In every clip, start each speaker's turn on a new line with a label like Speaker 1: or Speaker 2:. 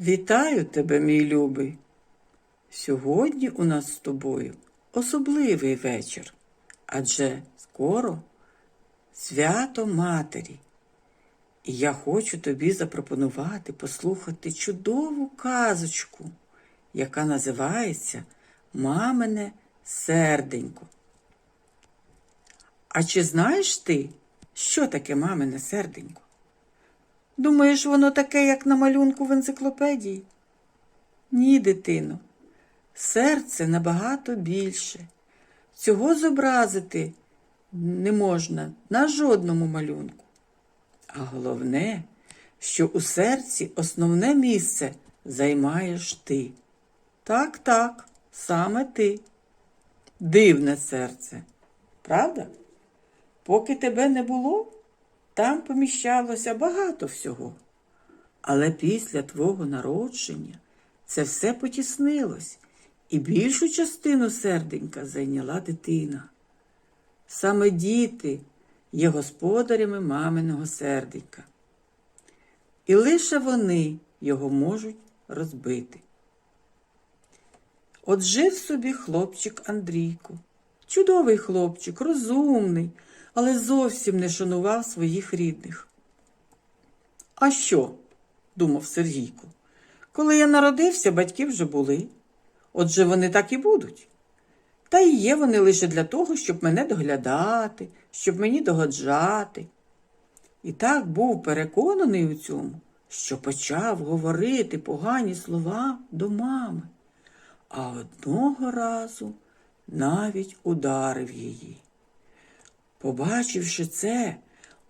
Speaker 1: Вітаю тебе, мій любий. Сьогодні у нас з тобою особливий вечір, адже скоро свято Матері. І я хочу тобі запропонувати послухати чудову казочку, яка називається Мамине серденько. А чи знаєш ти, що таке мамине серденько? Думаєш, воно таке, як на малюнку в енциклопедії? Ні, дитино, серце набагато більше. Цього зобразити не можна на жодному малюнку. А головне, що у серці основне місце займаєш ти. Так, так, саме ти. Дивне серце, правда? Поки тебе не було, там поміщалося багато всього. Але після твого народження це все потіснилось, і більшу частину серденька зайняла дитина. Саме діти є господарями маминого серденька. І лише вони його можуть розбити. От жив собі хлопчик Андрійко. Чудовий хлопчик, розумний, але зовсім не шанував своїх рідних. А що? думав Сергійко. Коли я народився, батьки вже були. Отже, вони так і будуть. Та й є вони лише для того, щоб мене доглядати, щоб мені догоджати. І так був переконаний у цьому, що почав говорити погані слова до мами, а одного разу навіть ударив її. Побачивши це,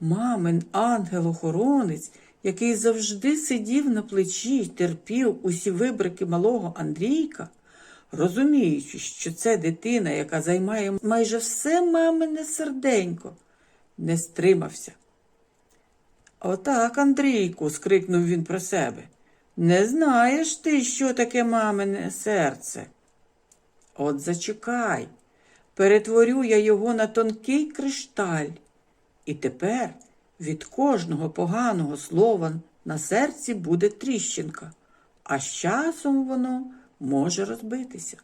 Speaker 1: мамин ангел-охоронець, який завжди сидів на плечі й терпів усі вибрики малого Андрійка, розуміючи, що це дитина, яка займає майже все мамине серденько, не стримався. Отак, Андрійку, скрикнув він про себе. Не знаєш ти, що таке мамине серце? От зачекай, перетворю я його на тонкий кришталь, і тепер від кожного поганого слова на серці буде тріщинка, а з часом воно може розбитися.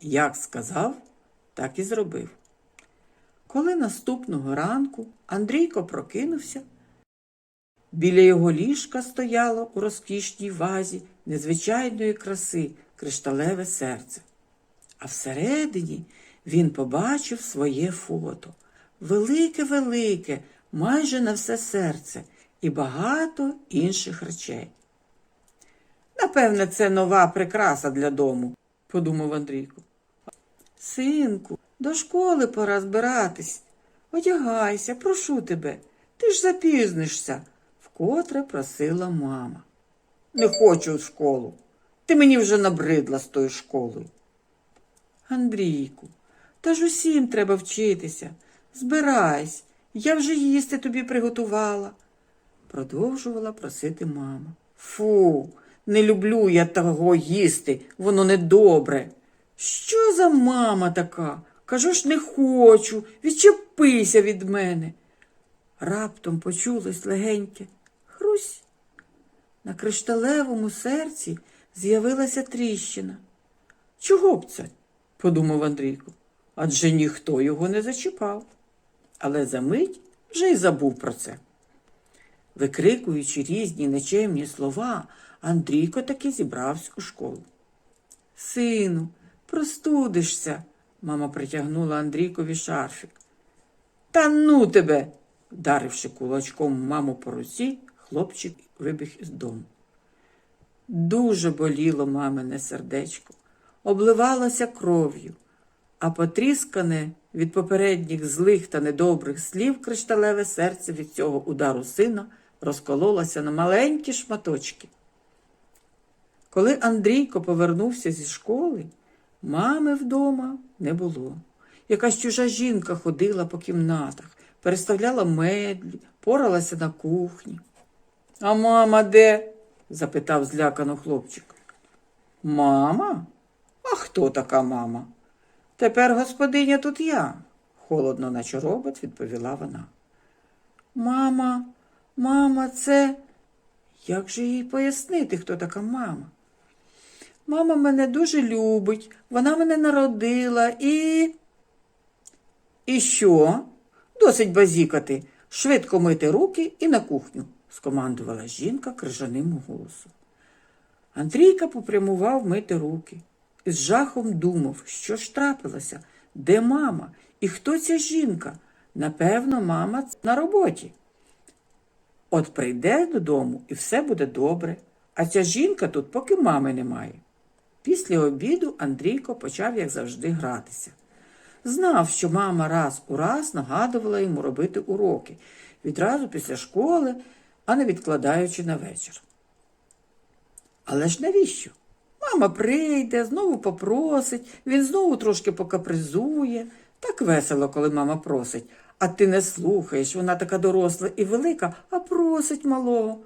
Speaker 1: Як сказав, так і зробив. Коли наступного ранку Андрійко прокинувся, біля його ліжка стояло у розкішній вазі незвичайної краси кришталеве серце. А всередині він побачив своє фото. Велике-велике, майже на все серце і багато інших речей. Напевне, це нова прикраса для дому, подумав Андрійко. Синку, до школи пора збиратись. Одягайся, прошу тебе, ти ж запізнишся, вкотре просила мама. Не хочу в школу. Ти мені вже набридла з тою школою. Андрійку, та ж усім треба вчитися. Збирайся, я вже їсти тобі приготувала, продовжувала просити мама. Фу, не люблю я того їсти, воно недобре. Що за мама така? Кажу ж, не хочу, відчепися від мене. Раптом почулось легеньке Хрусь. На кришталевому серці з'явилася тріщина. Чого б це? подумав Андрійко, адже ніхто його не зачіпав. Але за мить вже й забув про це. Викрикуючи різні нечемні слова, Андрійко таки зібрався у школу. Сину, простудишся, мама притягнула Андрійкові шарфік. Та ну тебе, вдаривши кулачком маму по руці, хлопчик вибіг із дому. Дуже боліло мамине сердечко, обливалося кров'ю, а потріскане від попередніх злих та недобрих слів кришталеве серце від цього удару сина розкололося на маленькі шматочки. Коли Андрійко повернувся зі школи, мами вдома не було. Якась чужа жінка ходила по кімнатах, переставляла медлі, поралася на кухні. А мама де? запитав злякано хлопчик. Мама? А хто така мама? Тепер господиня тут я, холодно, наче робот, відповіла вона. Мама, мама, це Як же їй пояснити, хто така мама? Мама мене дуже любить, вона мене народила і. І що? Досить базікати, швидко мити руки і на кухню, скомандувала жінка крижаним голосом. Андрійка попрямував мити руки з жахом думав, що ж трапилося, де мама і хто ця жінка? Напевно, мама на роботі. От прийде додому і все буде добре, а ця жінка тут поки мами немає. Після обіду Андрійко почав, як завжди, гратися. Знав, що мама раз у раз нагадувала йому робити уроки відразу після школи, а не відкладаючи на вечір. Але ж навіщо? Мама прийде, знову попросить, він знову трошки покапризує. Так весело, коли мама просить, а ти не слухаєш, вона така доросла і велика, а просить малого.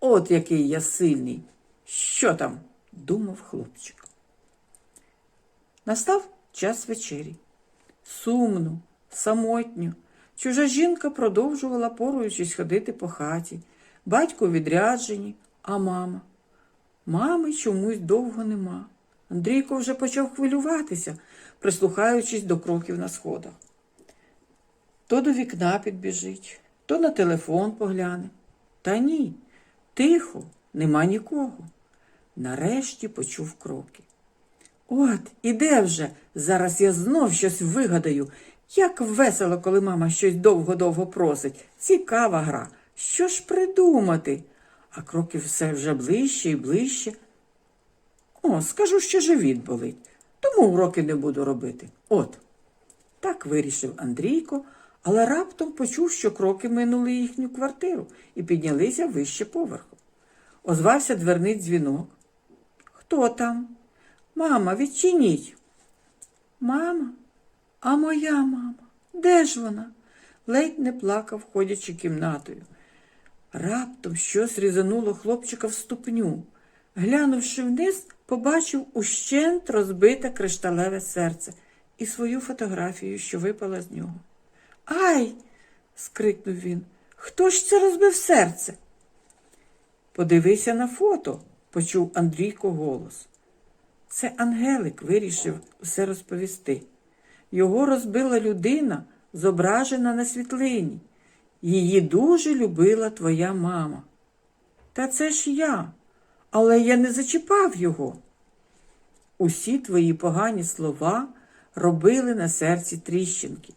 Speaker 1: От який я сильний. Що там? думав хлопчик. Настав час вечері. Сумно, самотньо. Чужа жінка продовжувала, поруючись, ходити по хаті. Батько у відрядженні, а мама. Мами чомусь довго нема. Андрійко вже почав хвилюватися, прислухаючись до кроків на сходах. То до вікна підбіжить, то на телефон погляне. Та ні, тихо, нема нікого. Нарешті почув кроки. От, іде вже. Зараз я знов щось вигадаю. Як весело, коли мама щось довго-довго просить. Цікава гра. Що ж придумати? А кроки все вже ближче і ближче. О, скажу, що живіт болить, тому уроки не буду робити. От. Так вирішив Андрійко, але раптом почув, що кроки минули їхню квартиру і піднялися вище поверху. Озвався дверний дзвінок. Хто там? Мама, відчиніть. Мама, а моя мама, де ж вона? Ледь не плакав, ходячи кімнатою. Раптом щось різануло хлопчика в ступню. Глянувши вниз, побачив ущент розбите кришталеве серце і свою фотографію, що випала з нього. Ай! скрикнув він. Хто ж це розбив серце? Подивися на фото, почув Андрійко голос. Це Ангелик вирішив усе розповісти. Його розбила людина, зображена на світлині. Її дуже любила твоя мама. Та це ж я, але я не зачіпав його. Усі твої погані слова робили на серці тріщинки,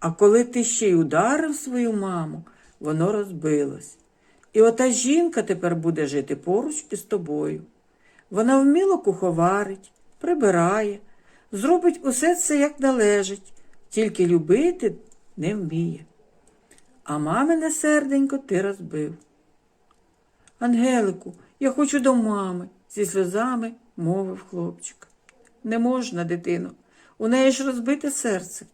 Speaker 1: а коли ти ще й ударив свою маму, воно розбилось. І ота жінка тепер буде жити поруч із тобою. Вона вміло куховарить, прибирає, зробить усе це як належить, тільки любити не вміє. А мамине серденько ти розбив. Ангелику, я хочу до мами, зі сльозами мовив хлопчик. Не можна, дитино, у неї ж розбите серце.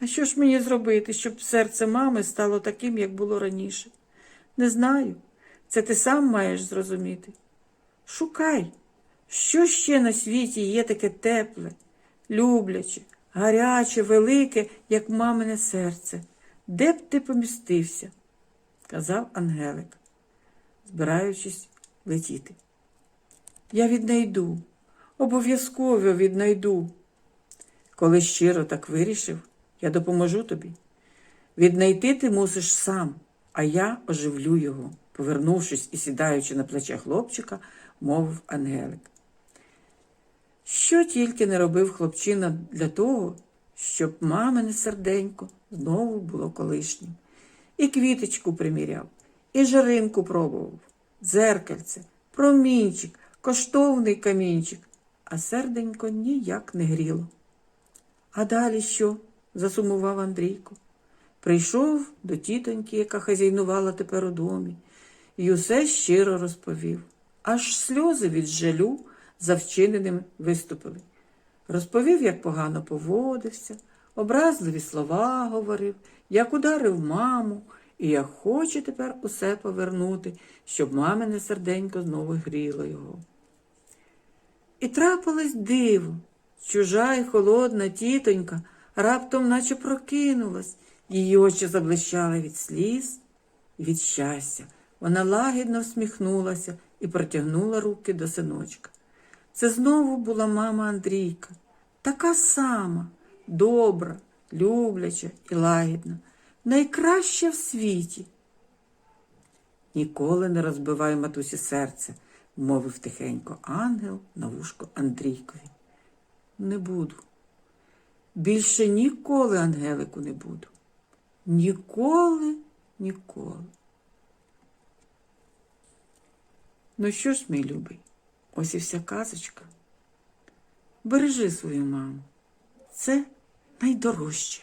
Speaker 1: А що ж мені зробити, щоб серце мами стало таким, як було раніше? Не знаю. Це ти сам маєш зрозуміти. Шукай, що ще на світі є таке тепле, любляче, гаряче, велике, як мамине серце. Де б ти помістився? сказав Ангелик, збираючись летіти. Я віднайду, обов'язково віднайду. Коли щиро так вирішив, я допоможу тобі. Віднайти ти мусиш сам, а я оживлю його, повернувшись і сідаючи на плече хлопчика, мовив Ангелик. Що тільки не робив хлопчина для того, щоб мамине серденько знову було колишнім. І квіточку приміряв, і жаринку пробував, дзеркальце, промінчик, коштовний камінчик, а серденько ніяк не гріло. А далі що? засумував Андрійко. Прийшов до тітоньки, яка хазяйнувала тепер у домі, і усе щиро розповів. Аж сльози від жалю за вчиненим виступили. Розповів, як погано поводився, образливі слова говорив, як ударив маму, і як хоче тепер усе повернути, щоб мамине серденько знову гріло його. І трапилось диво. Чужа й холодна тітонька раптом наче прокинулась, її очі заблищали від сліз і від щастя. Вона лагідно всміхнулася і протягнула руки до синочка. Це знову була мама Андрійка, така сама, добра, любляча і лагідна, найкраща в світі. Ніколи не розбивай матусі серце, мовив тихенько ангел на вушко Андрійкові. Не буду. Більше ніколи, Ангелику, не буду. Ніколи, ніколи. Ну що ж, мій любий, ось і вся казочка. Бережи свою маму. Це найдорожче.